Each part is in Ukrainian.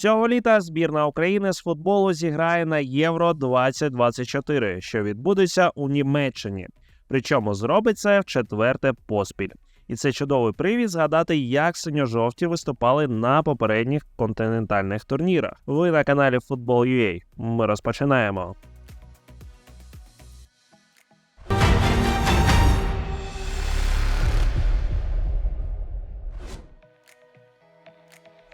Цього літа збірна України з футболу зіграє на Євро 2024, що відбудеться у Німеччині. Причому зробить це в четверте поспіль. І це чудовий привід згадати, як синьо-жовті виступали на попередніх континентальних турнірах. Ви на каналі Football.ua. Ми розпочинаємо.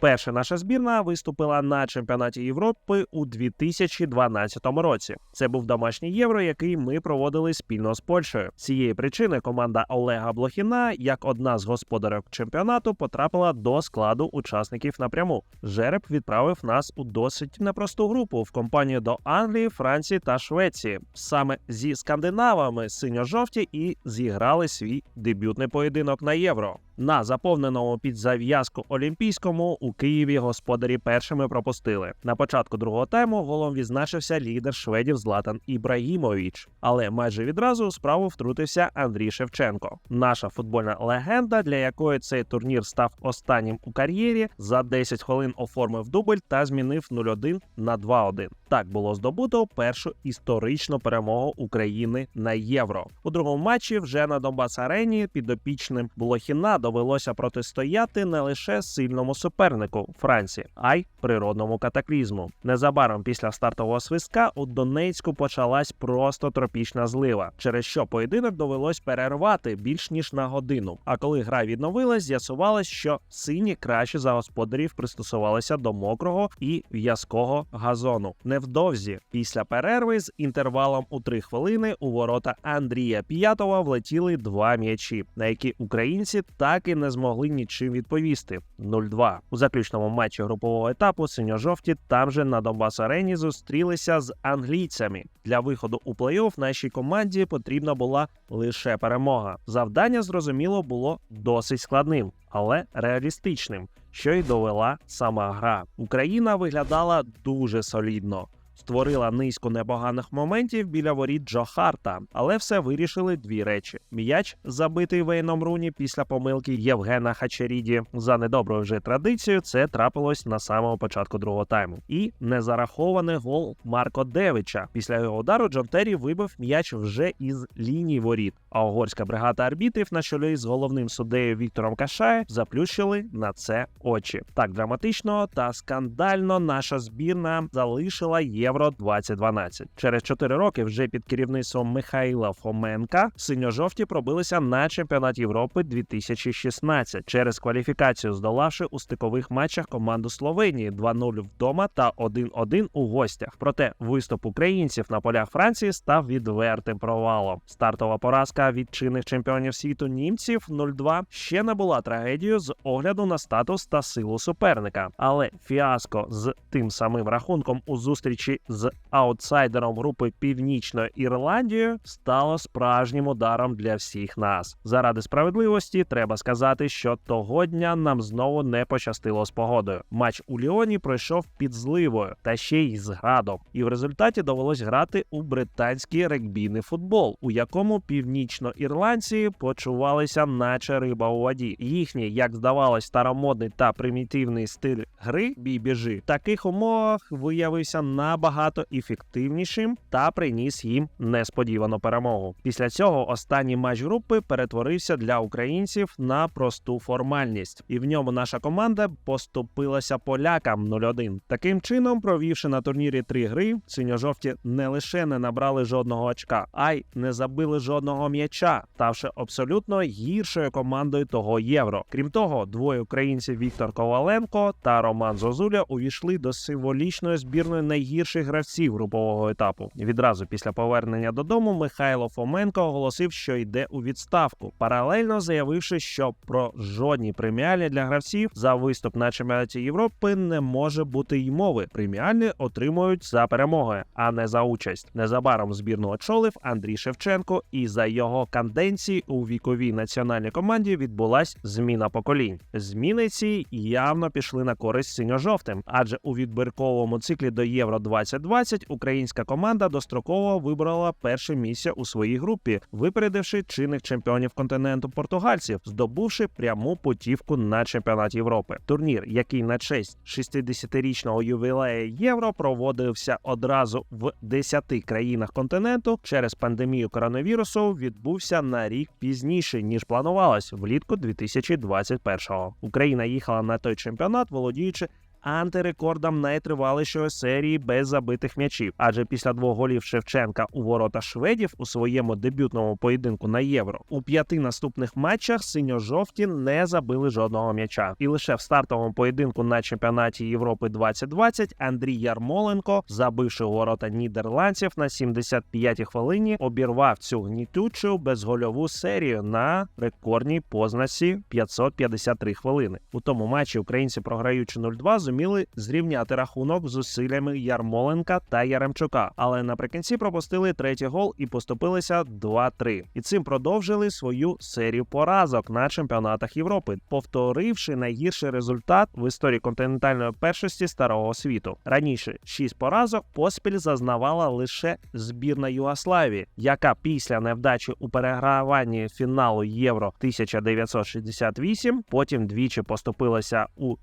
Перша наша збірна виступила на чемпіонаті Європи у 2012 році. Це був домашній євро, який ми проводили спільно з Польщею. Цієї причини команда Олега Блохіна, як одна з господарок чемпіонату, потрапила до складу учасників напряму. Жереб відправив нас у досить непросту групу в компанію до Англії, Франції та Швеції. Саме зі скандинавами синьо-жовті і зіграли свій дебютний поєдинок на євро. На заповненому під зав'язку Олімпійському у Києві господарі першими пропустили. На початку другого тайму голом відзначився лідер шведів Златан Ібрагімович, але майже відразу у справу втрутився Андрій Шевченко. Наша футбольна легенда, для якої цей турнір став останнім у кар'єрі, за 10 хвилин оформив дубль та змінив 0-1 на 2-1. Так було здобуто першу історичну перемогу України на євро. У другому матчі вже на Донбас арені підопічним Блохіна довелося протистояти не лише сильному супернику Франції, а й природному катаклізму. Незабаром після стартового свистка у Донецьку почалась просто тропічна злива, через що поєдинок довелось перервати більш ніж на годину. А коли гра відновилась, з'ясувалось, що сині краще за господарів пристосувалися до мокрого і в'язкого газону. Невдовзі після перерви з інтервалом у три хвилини у ворота Андрія П'ятова влетіли два м'ячі, на які українці так і не змогли нічим відповісти. 0-2. у заключному матчі групового етапу синьо-жовті там же на Донбас арені зустрілися з англійцями. Для виходу у плей-офф нашій команді потрібна була лише перемога. Завдання зрозуміло було досить складним, але реалістичним, що й довела сама гра. Україна виглядала дуже солідно. Створила низку непоганих моментів біля воріт Джо Харта, але все вирішили дві речі: м'яч, забитий Вейном Руні після помилки Євгена Хачеріді. За недоброю вже традицією, це трапилось на самому початку другого тайму. І незарахований гол Марко Девича. Після його удару Джон Террі вибив м'яч вже із лінії воріт. А угорська бригада арбітрів на чолі з головним суддею Віктором Кашаєм заплющили на це очі. Так драматично та скандально наша збірна залишила Євро 2012. Через 4 роки вже під керівництвом Михайла Фоменка синьо-жовті пробилися на чемпіонат Європи 2016 через кваліфікацію, здолавши у стикових матчах команду Словенії 2-0 вдома та 1-1 у гостях. Проте виступ українців на полях Франції став відвертим провалом. Стартова поразка від чинних чемпіонів світу німців 0-2 ще не була трагедією з огляду на статус та силу суперника. Але фіаско з тим самим рахунком у зустрічі з аутсайдером групи Північною Ірландією стало справжнім ударом для всіх нас. Заради справедливості треба сказати, що того дня нам знову не пощастило з погодою. Матч у Ліоні пройшов під зливою та ще й з градом. І в результаті довелось грати у британський регбійний футбол, у якому північноірландці почувалися, наче риба у воді. Їхній, як здавалось, старомодний та примітивний стиль гри бій-біжи в таких умовах виявився набагато ефективнішим та приніс їм несподівану перемогу. Після цього останній матч групи перетворився для українців на просту формальність, і в ньому наша команда поступилася полякам 0-1. Таким чином, провівши на турнірі три гри, синьо-жовті не лише не набрали жодного очка, а й не забили жодного м'яча, ставши абсолютно гіршою командою того євро. Крім того, двоє українців Віктор Коваленко та Роман Зозуля увійшли до символічної збірної найгірших гравців групового етапу. Відразу після повернення додому Михайло Фоменко оголосив, що йде у відставку, паралельно заявивши, що про жодні преміальні для гравців за виступ на чемпіонаті Європи не може бути й мови. Преміальні отримують за перемоги, а не за участь. Незабаром збірну очолив Андрій Шевченко, і за його канденції у віковій національній команді відбулась зміна поколінь. Зміни ці явно пішли на користь синьо-жовтим, адже у відбірковому циклі до Євро 2020 українська команда достроково вибрала перше місце у своїй групі, випередивши чинних чемпіонів континенту португальців, здобувши пряму путівку на чемпіонат Європи. Турнір, який на честь 60-річного ювілею євро проводився одразу в 10 країнах континенту через пандемію коронавірусу, відбувся на рік пізніше ніж планувалось влітку 2021-го. Україна їхала на той чемпіонат, володіючи антирекордом найтривалішої серії без забитих м'ячів. Адже після двох голів Шевченка у ворота шведів у своєму дебютному поєдинку на євро у п'яти наступних матчах синьо-жовті не забили жодного м'яча. І лише в стартовому поєдинку на чемпіонаті Європи 2020 Андрій Ярмоленко, забивши ворота нідерландців на 75-й хвилині, обірвав цю гнітючу безгольову серію на рекордній познаці 553 хвилини. У тому матчі українці, програючи 0-2, зуміли зрівняти рахунок зусиллями Ярмоленка та Яремчука, але наприкінці пропустили третій гол і поступилися 2-3. І цим продовжили свою серію поразок на чемпіонатах Європи, повторивши найгірший результат в історії континентальної першості старого світу. Раніше шість поразок поспіль зазнавала лише збірна Югославії, яка після невдачі у переграванні фіналу Євро 1968 потім двічі поступилася у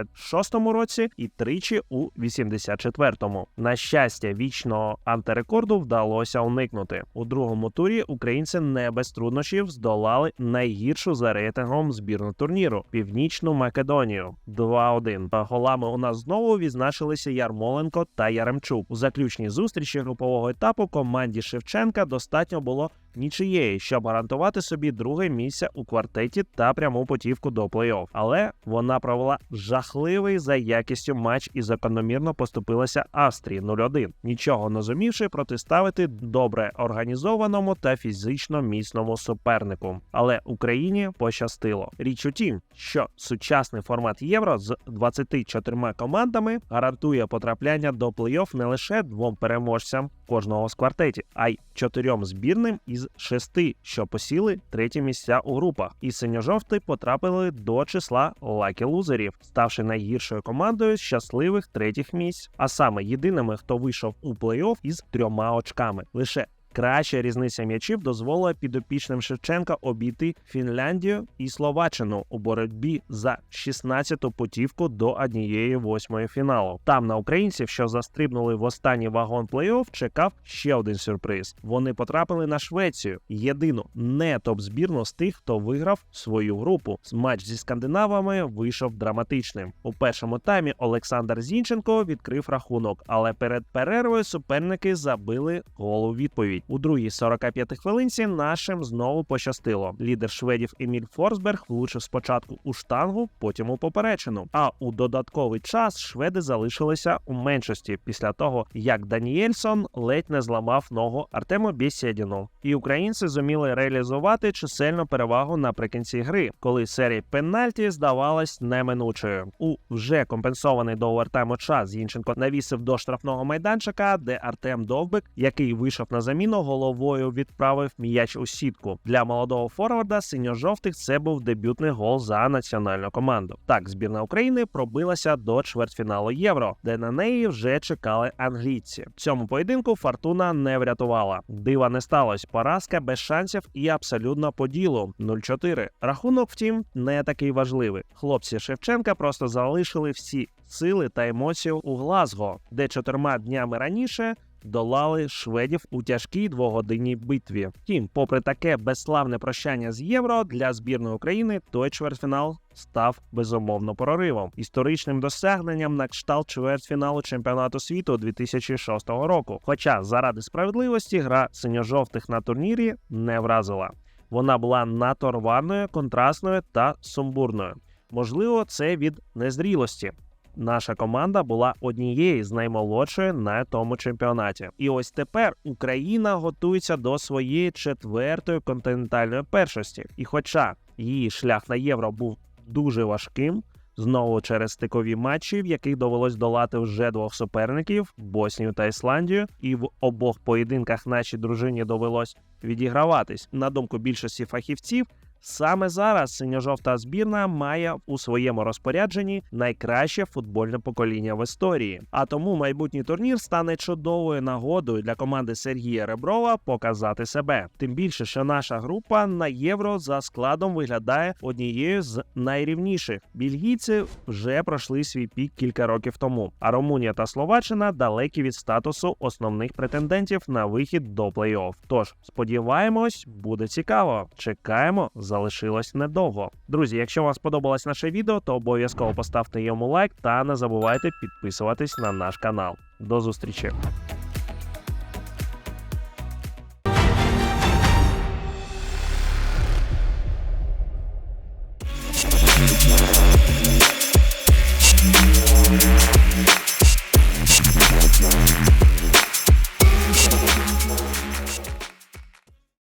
1976 році і тричі у 84-му. На щастя, вічного антирекорду вдалося уникнути. У другому турі українці не без труднощів здолали найгіршу за рейтингом збірну турніру Північну Македонію 2-1. Та Голами у нас знову відзначилися Ярмоленко та Яремчук. У заключній зустрічі групового етапу команді Шевченка достатньо було нічиєї, щоб гарантувати собі друге місце у квартеті та пряму путівку до плей-офф. Але вона провела жахливий за якістю матч і закономірно поступилася Австрії 0-1, нічого не зумівши протиставити добре організованому та фізично міцному супернику. Але Україні пощастило. Річ у тім, що сучасний формат євро з 24 командами гарантує потрапляння до плей-офф не лише двом переможцям кожного з квартетів, а й чотирьом збірним із шести, що посіли треті місця у групах. І синьо-жовті потрапили до числа лакі лузерів, ставши найгіршою командою щасливих третіх місць, а саме єдиними, хто вийшов у плей-офф із трьома очками. Лише Краща різниця м'ячів дозволила підопічним Шевченка обійти Фінляндію і Словаччину у боротьбі за 16-ту путівку до однієї восьмої фіналу. Там на українців, що застрибнули в останній вагон плей-офф, чекав ще один сюрприз. Вони потрапили на Швецію, єдину не топ-збірну з тих, хто виграв свою групу. Матч зі скандинавами вийшов драматичним. У першому таймі Олександр Зінченко відкрив рахунок, але перед перервою суперники забили гол у відповідь. У другій 45 хвилинці нашим знову пощастило. Лідер шведів Еміль Форсберг влучив спочатку у штангу, потім у поперечину. А у додатковий час шведи залишилися у меншості після того, як Даніельсон ледь не зламав ногу Артему Бєсєдіну. І українці зуміли реалізувати чисельну перевагу наприкінці гри, коли серія пенальті здавалась неминучою. У вже компенсований до овертайму час Зінченко навісив до штрафного майданчика, де Артем Довбик, який вийшов на заміну, головою відправив м'яч у сітку. Для молодого форварда синьо-жовтих це був дебютний гол за національну команду. Так, збірна України пробилася до чвертьфіналу Євро, де на неї вже чекали англійці. В цьому поєдинку фортуна не врятувала. Дива не сталося. Поразка без шансів і абсолютно по ділу 0-4. Рахунок, втім, не такий важливий. Хлопці Шевченка просто залишили всі сили та емоції у Глазго, де чотирма днями раніше долали шведів у тяжкій двогодинній битві. Втім, попри таке безславне прощання з євро для збірної України, той чвертьфінал став безумовно проривом, історичним досягненням на кшталт чвертьфіналу чемпіонату світу 2006 року. Хоча заради справедливості гра синьо-жовтих на турнірі не вразила. Вона була надто рваною, контрастною та сумбурною. Можливо, це від незрілості. Наша команда була однією з наймолодшої на тому чемпіонаті. І ось тепер Україна готується до своєї четвертої континентальної першості. І хоча її шлях на євро був дуже важким, знову через стикові матчі, в яких довелось долати вже двох суперників Боснію та Ісландію, і в обох поєдинках нашій дружині довелось відіграватись. На думку більшості фахівців, Саме зараз синьо-жовта збірна має у своєму розпорядженні найкраще футбольне покоління в історії. А тому майбутній турнір стане чудовою нагодою для команди Сергія Реброва показати себе. Тим більше, що наша група на євро за складом виглядає однією з найрівніших. Бельгійці вже пройшли свій пік кілька років тому. А Румунія та Словаччина далекі від статусу основних претендентів на вихід до плей-офф. Тож сподіваємось, буде цікаво. Чекаємо, залишилось недовго. Друзі, якщо вам сподобалось наше відео, то обов'язково поставте йому лайк та не забувайте підписуватись на наш канал. До зустрічі!